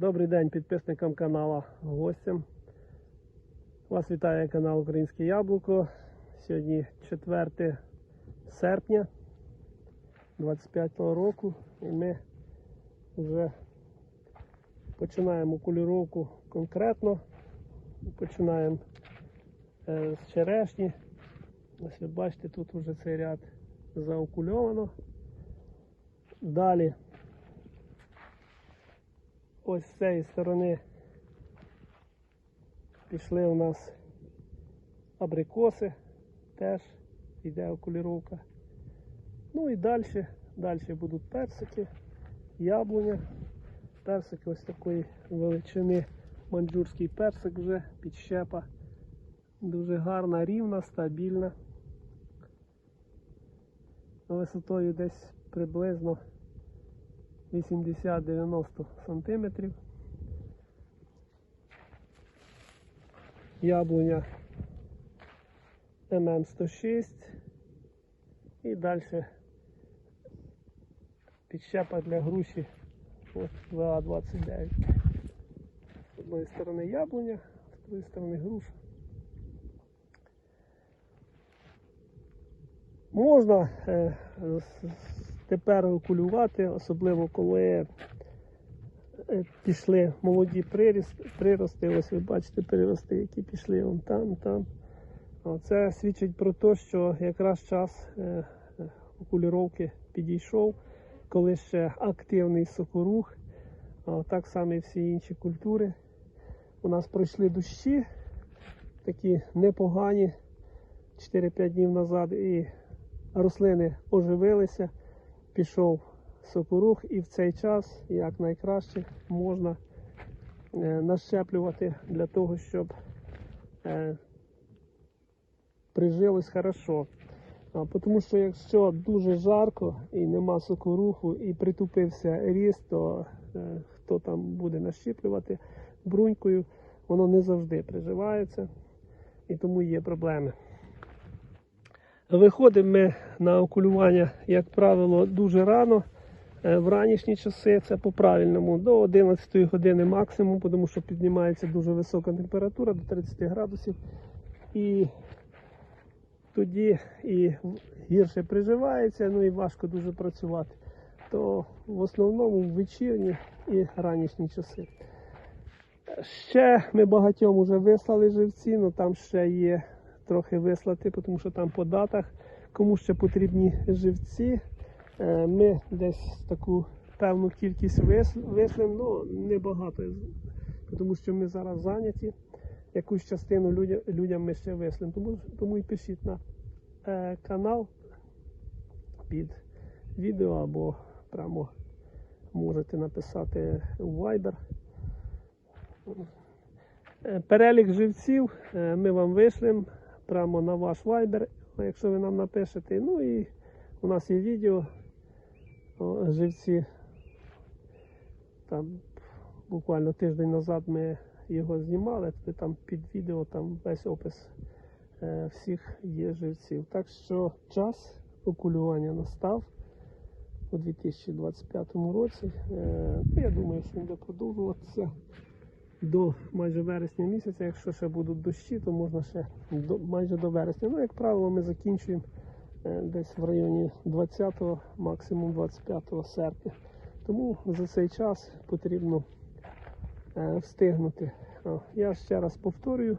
Добрий день підписникам каналу, гостям. Вас вітає канал Українське Яблуко. Сьогодні 4 серпня 25 року і ми вже починаємо куліровку конкретно. Починаємо е, з черешні. Ось ви бачите, тут вже цей ряд заокульовано. Далі ось з цієї сторони пішли у нас абрикоси, теж йде окуліровка. Ну і далі, далі будуть персики, яблуня. Персики ось такої величини. Манджурський персик вже підщепа. Дуже гарна, рівна, стабільна. Висотою десь приблизно 80-90 сантиметрів. Яблуня ММ106 і далі підщепа для груші от ВА-29. З одної сторони яблуня, з другої сторони груша. Можна е, тепер окулювати, особливо коли е, пішли молоді прирости. Ось ви бачите прирости, які пішли вон там, там. Це свідчить про те, що якраз час е, окулюровки підійшов, коли ще активний сокорух, так само і всі інші культури. У нас пройшли дощі, такі непогані 4-5 днів назад, і рослини оживилися, пішов сокорух, і в цей час як найкраще можна е, нащеплювати для того, щоб е, прижилось хорошо. Тому що якщо дуже жарко і нема сокоруху, і притупився ріст, то е, хто там буде нащіплювати брунькою, воно не завжди приживається і тому є проблеми. Виходимо ми на окулювання, як правило, дуже рано. Е, В ранішні часи це по правильному до 11 години максимум, тому що піднімається дуже висока температура до 30 градусів. І тоді і гірше приживається, ну і важко дуже працювати. То в основному в вечірні і ранішні часи. Ще ми багатьом вже вислали живці, але там ще є трохи вислати, тому що там по датах, кому ще потрібні живці. Е, Ми десь таку певну кількість вис- вислим, ну небагато, тому що ми зараз зайняті. Якусь частину людя- людям ми ще вислим. Тому, тому і пишіть на е, канал під відео або прямо можете написати у Viber. Е, Перелік живців е, ми вам вишлемо прямо на ваш Viber, якщо ви нам напишете. Ну і у нас є відео о, живці. Там буквально тиждень назад ми його знімали, там під відео там весь опис е, всіх є живців. Так що час окулювання настав у 2025 році. Е, ну, я думаю, що він буде продовжуватися до майже вересня місяця. Якщо ще будуть дощі, то можна ще до, майже до вересня. Ну, як правило, ми закінчуємо е, десь в районі 20, максимум 25 серпня. Тому за цей час потрібно е, встигнути. Я ще раз повторюю.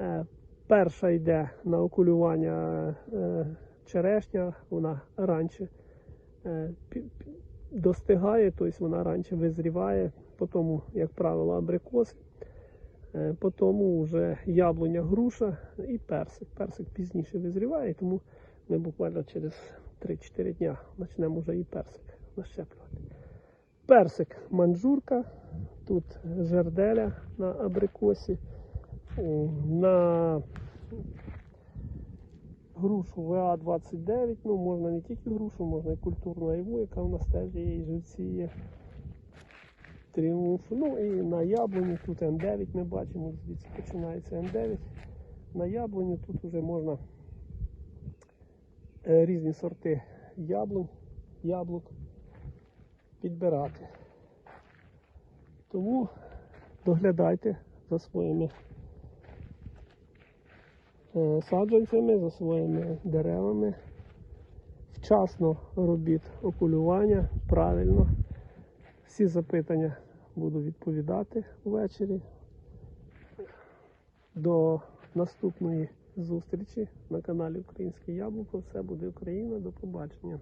Е, перша йде на окулювання черешня, вона раніше достигає, тобто вона раніше визріває, потім, як правило, абрикоси, е, потім вже яблуня, груша і персик. Персик пізніше визріває, тому ми буквально через 3-4 дня почнемо вже і персик нащеплювати. Персик манджурка, тут жерделя на абрикосі, на грушу ВА-29, ну можна не тільки грушу, можна і культурну айву, яка у нас теж є, і живці є. Тріумф. Ну і на яблуні тут М9 ми бачимо, звідси починається М9. На яблуні тут вже можна е, різні сорти яблунь, яблук підбирати. Тому доглядайте за своїми саджанцями, за своїми деревами. Вчасно робіть окулювання, правильно. Всі запитання буду відповідати ввечері. До наступної зустрічі на каналі Українське Яблуко. Все буде Україна. До побачення.